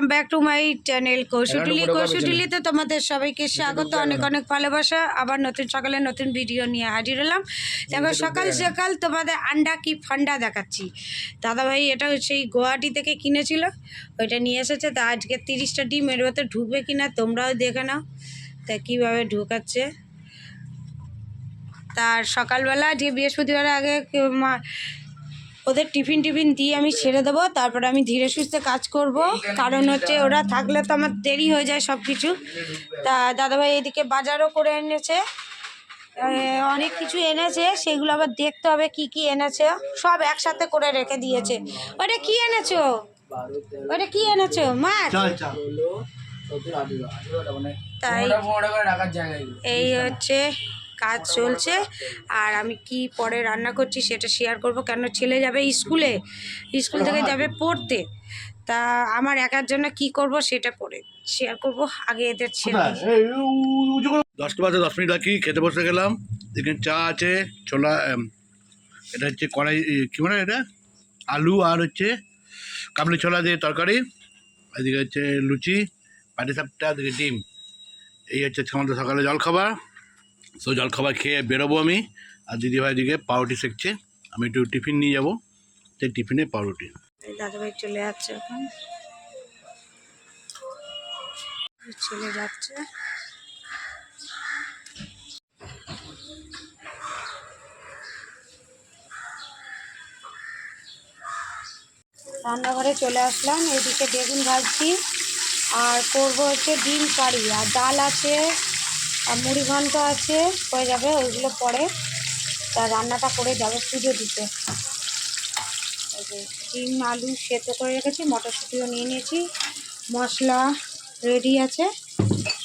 Welcome back to my channel কৌশুটুলি কৌশুটুলিতে তোমাদের সবাইকে স্বাগত অনেক অনেক ভালোবাসা আবার নতুন সকালে নতুন ভিডিও নিয়ে হাজির হলাম দেখো সকাল সকাল তোমাদের আন্ডা কি ফান্ডা দেখাচ্ছি দাদাভাই এটা সেই গুয়াহাটি থেকে কিনেছিল ওইটা নিয়ে এসেছে তা আজকে তিরিশটা ডিম এর ভেতর ঢুকবে কিনা তোমরাও দেখে নাও। তা কীভাবে ঢুকাচ্ছে? তার সকালবেলা যে বৃহস্পতিবার আগে কে- ওদের টিফিন টিফিন দিয়ে আমি ছেড়ে দেবো তারপরে আমি ধীরে সুস্থে কাজ করব। কারণ হচ্ছে ওরা থাকলে তো আমার দেরি হয়ে যায় সব কিছু তা দাদাভাই এদিকে বাজারও করে এনেছে। অনেক কিছু এনেছে সেগুলো আবার দেখতে হবে কি কি এনেছে। সব একসাথে করে রেখে দিয়েছে। ওটা কি এনেছো? ওটা কি এনেছো? মাছ? তাই এই হচ্ছে কাজ চলছে আর আমি কি পরে রান্না করছি সেটা শেয়ার করব। কেন ছেলে যাবে স্কুলে? স্কুল থেকে যাবে পড়তে। তা আমার একার জন্য কি করব সেটা পরে শেয়ার করব। আগে এদের ছেলে দশটা বাজে দশ মিনিট বাকি খেতে বসে গেলাম। এখানে চা আছে ছোলা এটা হচ্ছে কড়াই কী বলে এটা? আলু আর হচ্ছে কাবলি ছোলা দিয়ে তরকারি। এদিকে হচ্ছে লুচি পাটি সাপটা এদিকে ডিম। এই হচ্ছে আমাদের সকালে জলখাবার। তো জলখাবার খেয়ে বেরোবো আমি। আর দিদিভাই দিকে পাউরুটি শেখছে আমি একটু টিফিন নিয়ে যাব। সেই টিফিনে পাউরুটি। দাদাভাই চলে যাচ্ছে এখন। চলে যাচ্ছে। রান্নাঘরে চলে আসলাম। এদিকে বেগুন ভাজছি। আর করব হচ্ছে ডিম কারি। আর ডাল আছে আর মুড়ি ঘন্ট আছে, হয়ে যাবে, ওইগুলো পরে তা রান্নাটা করে যাবে পুজো দিতে। ডিম, আলু সেদ্ধ করে রেখেছি, মটরশুঁটিও নিয়ে নিয়েছি, মশলা রেডি আছে,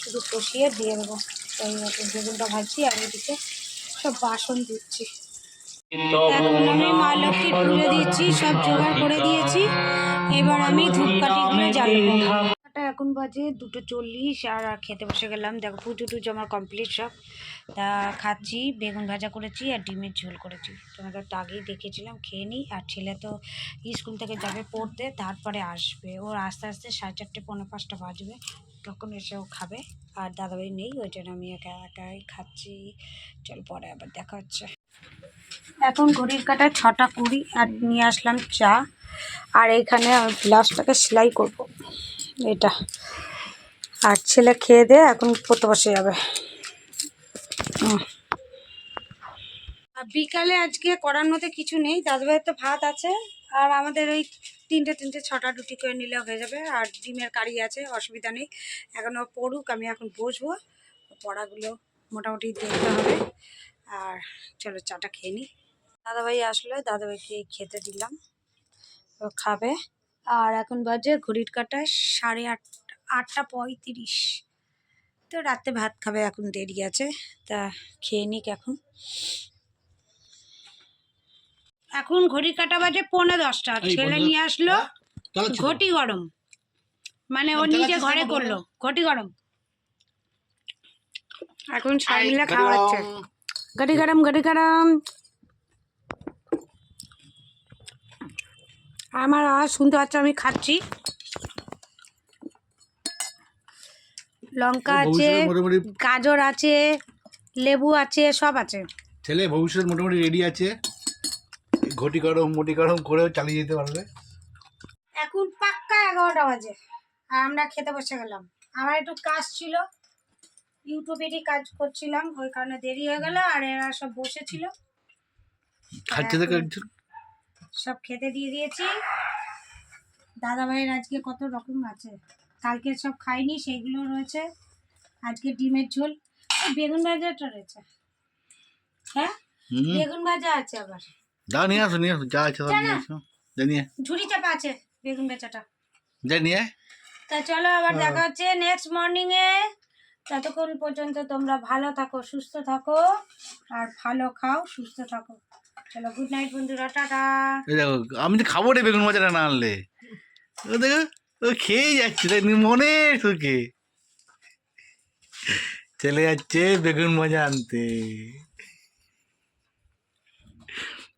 শুধু কষিয়ে দিয়ে দেবো। তাই বেগুনটা ভাজছি আর এদিকে সব বাসন দিচ্ছি এখন আমি মা লক্ষ্মীর পুজো দিচ্ছি, সব জোগাড় করে দিয়েছি, এবার আমি ধূপকাঠিগুলো জ্বালবো এটা এখন বাজে দুটো চল্লিশ, আর খেতে বসে গেলাম। দেখো, পুজো টুজো আমার কমপ্লিট সব। তা খাচ্ছি, বেগুন ভাজা করেছি, আর ডিমের ঝোল করেছি। তোমাদের তো আগেই দেখেছিলাম, খেয়ে নিই। আর ছেলে তো স্কুল থেকে যাবে পড়তে, তারপরে আসবে। ওর আস্তে আস্তে সাড়ে চারটে পনেরো পাঁচটা বাজবে। তখন এসে ও খাবে। আর দাদাভাই নেই, ওই জন্য আমি একা একাই খাচ্ছি। চল, পরে আবার দেখা হচ্ছে। এখন ঘড়ির কাটা ছটা কুড়ি, আর নিয়ে আসলাম চা। আর এইখানে ব্লাউজটাকে সেলাই করব। এটা। আর ছেলে খেয়ে দিয়ে এখন পড়তে বসে যাবে। বিকালে আজকে করার মতো কিছু নেই। দাদুভাইয়ের তো ভাত আছে। আর আমাদের ওই তিনটে তিনটে, ছটা রুটি করে নিলে হয়ে যাবে। আর ডিমের কারি আছে, অসুবিধা নেই। এখন ও পড়ুক, আমি এখন বসবো। পড়াগুলো মোটামুটি দেখতে হবে। আর চলো চাটা খেয়ে নিই দাদাভাই আসলে, দাদাভাইকে খেতে দিলাম। ও খাবে। আর এখন বাজে ঘড়ির কাটায় সাড়ে আট আটটা পঁয়ত্রিশ। তো রাতে ভাত খাবে এখন দেরি আছে তা খেয়ে নিক এখন। এখন ঘড়ির কাটা বাজে পৌনে দশটা ছেলে নিয়ে আসলো ঘটি গরম। মানে ও নিজে ঘরে করল ঘটি গরম। এখন সবাই মিলে খাওয়া হচ্ছে। ঘটি গরম ঘটি গরম। আমার আওয়াজ শুনতে পাচ্ছ আমি খাচ্ছি। লঙ্কা আছে গাজর আছে লেবু আছে সব আছে। ছেলে ভবিষ্যৎ মোটামুটি রেডি আছে। ঘটি গরম মুটি গরম করেও চালিয়ে যেতে পারবে। এখন পাক্কা এগারোটা বাজে আর আমরা খেতে বসে গেলাম। আমার একটু কাজ ছিল ইউটিউবেরই কাজ করছিলাম ওই কারণে দেরি হয়ে গেল আর এরা সব বসেছিল। খাচ্ছে সব খেতে দিয়ে দিয়েছি। দাদা ভাইয়ের আজকে কত রকম আছে? কালকে সব খাইনি সেইগুলো রয়েছে। আজকে ডিমের ঝোল। বেগুন ভাজাটা রয়েছে। হ্যাঁ? বেগুন ভাজা আছে আবার। যা নিয়ে আসো নিয়ে আসো যা আছে সব নিয়ে আসো। যা ঝুড়ি চাপা আছে বেগুন ভাজাটা। তা চলো আবার দেখা হচ্ছে নেক্সট মর্নিং এ। ততক্ষণ পর্যন্ত তোমরা ভালো থাকো সুস্থ থাকো। আর ভালো খাও সুস্থ থাকো। চলো গুড নাইট বন্ধুরা, টাটা। আমি তো খাব রে বেগুন ভাজাটা না আনলে। ও দেখো, ও খেয়ে যাচ্ছে, তাই মনে সুখে। চলে যাচ্ছে বেগুন ভাজা আনতে।